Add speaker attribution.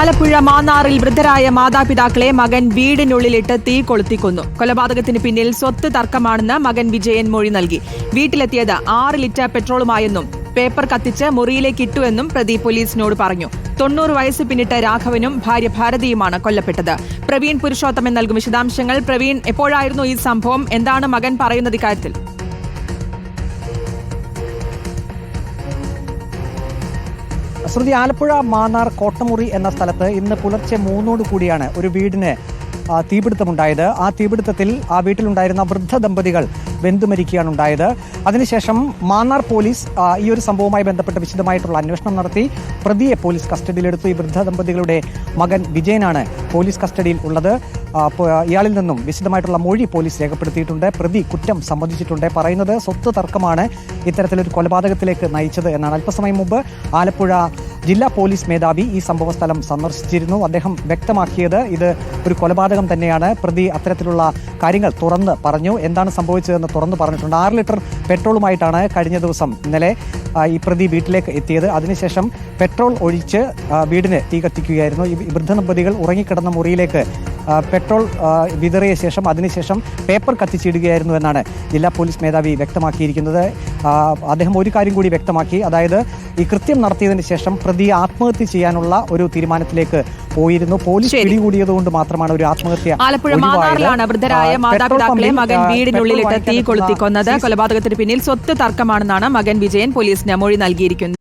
Speaker 1: ആലപ്പുഴ മാന്നാറിൽ വൃദ്ധരായ മാതാപിതാക്കളെ മകൻ വീടിനുള്ളിലിട്ട് തീ കൊളുത്തിക്കൊന്നു. കൊലപാതകത്തിന് പിന്നിൽ സ്വത്ത് തർക്കമാണെന്ന് മകൻ വിജയൻ മൊഴി നൽകി. വീട്ടിലെത്തിയത് ആറ് ലിറ്റർ പെട്രോളുമായെന്നും പേപ്പർ കത്തിച്ച് മുറിയിലേക്ക് ഇട്ടുവെന്നും പ്രതി പോലീസിനോട് പറഞ്ഞു. തൊണ്ണൂറ് വയസ്സ് പിന്നിട്ട രാഘവനും ഭാര്യ ഭാരതിയുമാണ് കൊല്ലപ്പെട്ടത്. പ്രവീൺ പുരുഷോത്തമൻ നൽകും വിശദാംശങ്ങൾ. പ്രവീൺ എപ്പോഴായിരുന്നു ഈ സംഭവം? എന്താണ് മകൻ പറയുന്നത് ഇക്കാര്യത്തിൽ?
Speaker 2: ശ്രുതി ആലപ്പുഴ മാന്നാർ കോട്ടമുറി എന്ന സ്ഥലത്ത് ഇന്ന് പുലർച്ചെ മൂന്നോട് കൂടിയാണ് ഒരു വീടിന് തീപിടുത്തമുണ്ടായത്. ആ തീപിടുത്തത്തിൽ ആ വീട്ടിലുണ്ടായിരുന്ന വൃദ്ധ ദമ്പതികൾ വെന്തുമരിക്കുകയാണ് ഉണ്ടായത് അതിനുശേഷം മാന്നാർ പോലീസ് ഈ ഒരു സംഭവവുമായി ബന്ധപ്പെട്ട് വിശദമായിട്ടുള്ള അന്വേഷണം നടത്തി. പ്രതിയെ പോലീസ് കസ്റ്റഡിയിലെടുത്തു. ഈ വൃദ്ധ ദമ്പതികളുടെ മകൻ വിജയനാണ് പോലീസ് കസ്റ്റഡിയിൽ ഉള്ളത്. ഇയാളിൽ നിന്നും വിശദമായിട്ടുള്ള മൊഴി പോലീസ് രേഖപ്പെടുത്തിയിട്ടുണ്ട്. പ്രതി കുറ്റം സമ്മതിച്ചിട്ടുണ്ട്. പറയുന്നത് സ്വത്ത് തർക്കമാണ് ഇത്തരത്തിലൊരു കൊലപാതകത്തിലേക്ക് നയിച്ചത് എന്നാണ്. അല്പസമയം മുമ്പ് ആലപ്പുഴ ജില്ലാ പോലീസ് മേധാവി ഈ സംഭവസ്ഥലം സന്ദർശിച്ചിരുന്നു. അദ്ദേഹം വ്യക്തമാക്കിയത് ഇത് ഒരു കൊലപാതകം തന്നെയാണ്. പ്രതി അത്തരത്തിലുള്ള കാര്യങ്ങൾ തുറന്ന് പറഞ്ഞു. എന്താണ് സംഭവിച്ചതെന്ന് തുറന്ന് പറഞ്ഞിട്ടുണ്ട്. ആറ് ലിറ്റർ പെട്രോളുമായിട്ടാണ് കഴിഞ്ഞ ദിവസം ഇന്നലെ ഈ പ്രതി വീട്ടിലേക്ക് എത്തിയത്. അതിനുശേഷം പെട്രോൾ ഒഴിച്ച് വീടിന് തീ കത്തിക്കുകയായിരുന്നു. ഈ വൃദ്ധ ദമ്പതികൾ ഉറങ്ങിക്കിടന്ന മുറിയിലേക്ക് പെട്രോൾ വിതറിയ ശേഷം അതിനുശേഷം പേപ്പർ കത്തിച്ചിടുകയായിരുന്നു എന്നാണ് ജില്ലാ പോലീസ് മേധാവി വ്യക്തമാക്കിയിരിക്കുന്നത് അദ്ദേഹം ഒരു കാര്യം കൂടി വ്യക്തമാക്കി അതായത് ഈ കൃത്യം നടത്തിയതിന് ശേഷം പ്രതി ആത്മഹത്യ ചെയ്യാനുള്ള ഒരു തീരുമാനത്തിലേക്ക് പോയിരുന്നു പോലീസ്. പിടികൂടിയത് കൊണ്ട് മാത്രമാണ് ഒരു ആത്മഹത്യ
Speaker 1: ആലപ്പുഴ. വൃദ്ധരായ മാതാപിതാക്കളെ മകൻ വീടിനുള്ളിലിട്ട് തീ കൊളുത്തിക്കൊന്നത് കൊലപാതകത്തിന് പിന്നിൽ സ്വത്ത് തർക്കമാണെന്നാണ് മകൻ വിജയൻ പോലീസിന് മൊഴി നൽകിയിരിക്കുന്നത്